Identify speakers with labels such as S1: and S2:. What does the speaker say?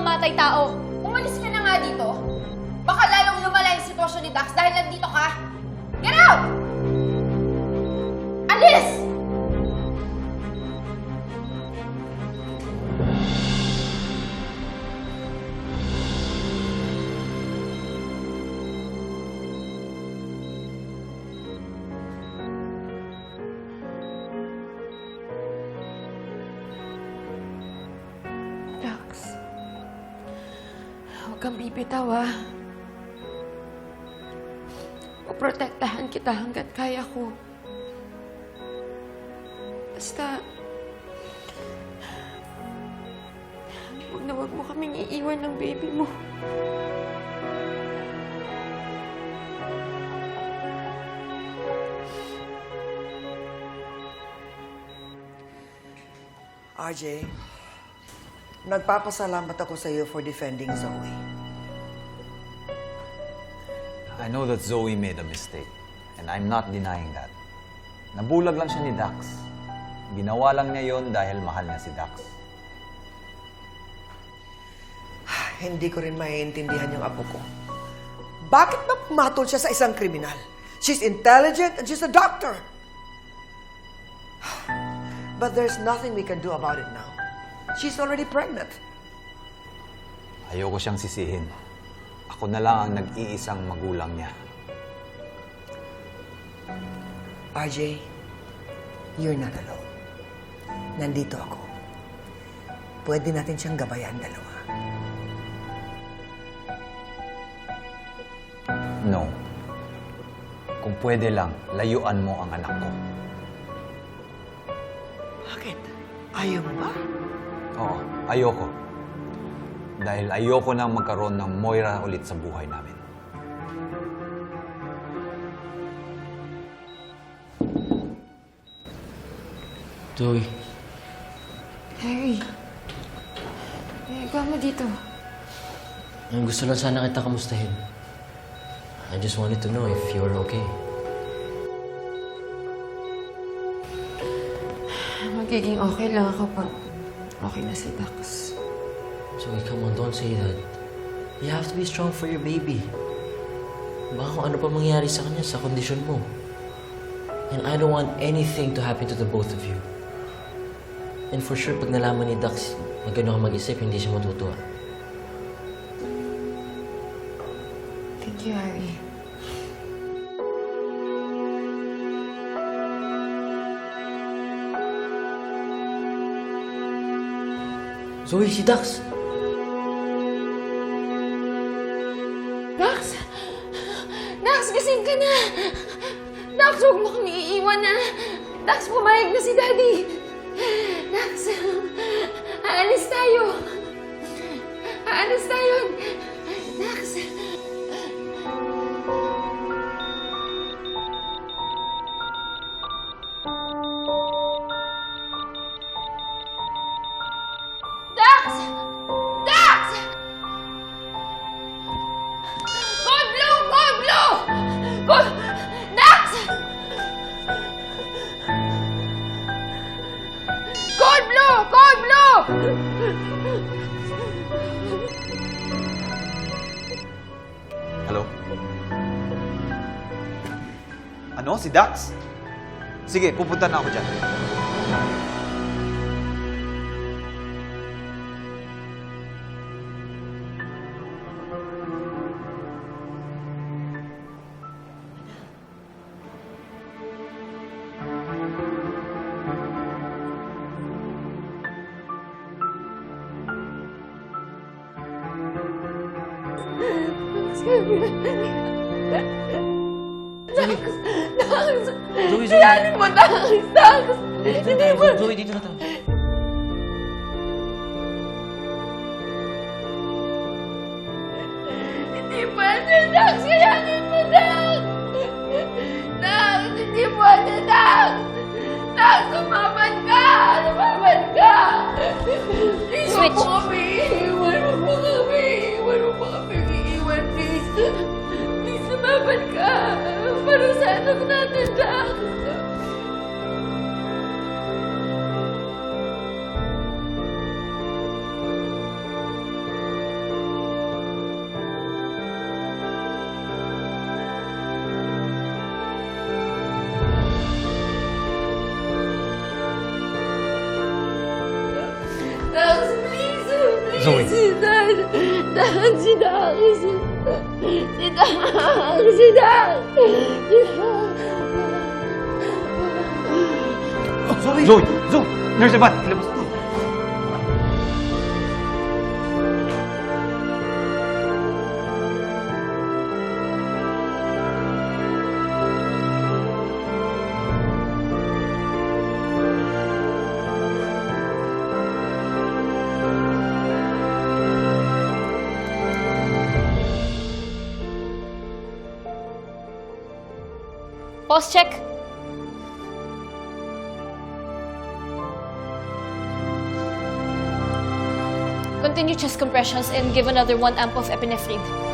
S1: mamamatay tao.
S2: Umalis ka na nga dito. Baka lalong lumala yung sitwasyon ni Dax dahil nandito ka. Get out!
S3: Huwag kang bibitaw ah. Poprotektahan kita hanggat kaya ko. Basta, huwag na huwag mo kaming iiwan ng baby mo.
S4: RJ, nagpapasalamat ako sa iyo for defending Zoe.
S5: I know that Zoe made a mistake, and I'm not denying that. Nabulag lang siya ni Dax. Ginawa lang niya yon dahil mahal niya si Dax.
S4: Hindi ko rin maiintindihan yung apo ko. Bakit ba pumatol siya sa isang kriminal? She's intelligent and she's a doctor. But there's nothing we can do about it now. She's already pregnant.
S5: Ayoko siyang sisihin. Ako na lang ang nag-iisang magulang niya.
S4: RJ, you're not alone. Nandito ako. Pwede natin siyang gabayan dalawa.
S5: No. Kung pwede lang, layuan mo ang anak ko.
S4: Bakit? Ayaw mo ba?
S5: Oo, ayoko. Dahil ayoko nang magkaroon ng Moira ulit sa buhay namin.
S6: Zoe,
S3: Harry, ginagawa mo dito?
S6: ang gusto lang sana kita kamustahin. I just wanted to know if you're okay.
S3: Magiging okay lang ako pag okay na si Dax.
S6: Zoe, come on, don't say that. You have to be strong for your baby. Baka kung ano pa mangyari sa kanya sa kondisyon mo. And I don't want anything to happen to the both of you. And for sure, pag nalaman ni Dax, magano ka mag-isip, hindi siya matutuwa.
S3: Thank you, Harry.
S6: Zoe, si Dax!
S3: Dax! Dax, gising ka na! Dax, huwag mo kami iiwan na! Dax, pumayag na si Daddy! Dax, aalis tayo! Aalis tayo! Dax!
S5: Hello? Ano? Si Dax? Sige, pupunta na ako dyan.
S6: Zoe, Zoe!
S2: Kailangan mo, Dax! Dax!
S6: Dito na tayo. Zoe, dito na tayo.
S2: Hindi pwede, Dax! Kailangan mo, Dax! Dax! Hindi pwede, ka! Ka! Iwan
S1: Switch.
S2: mo
S5: Zoe.
S3: Si Dad. Dad, si Dad. Si si Dad. Si Dad.
S5: Zoe! Zoe! Zoe! Nurse Evan, ilabas
S1: Pulse check. Continue chest compressions and give another one amp of epinephrine.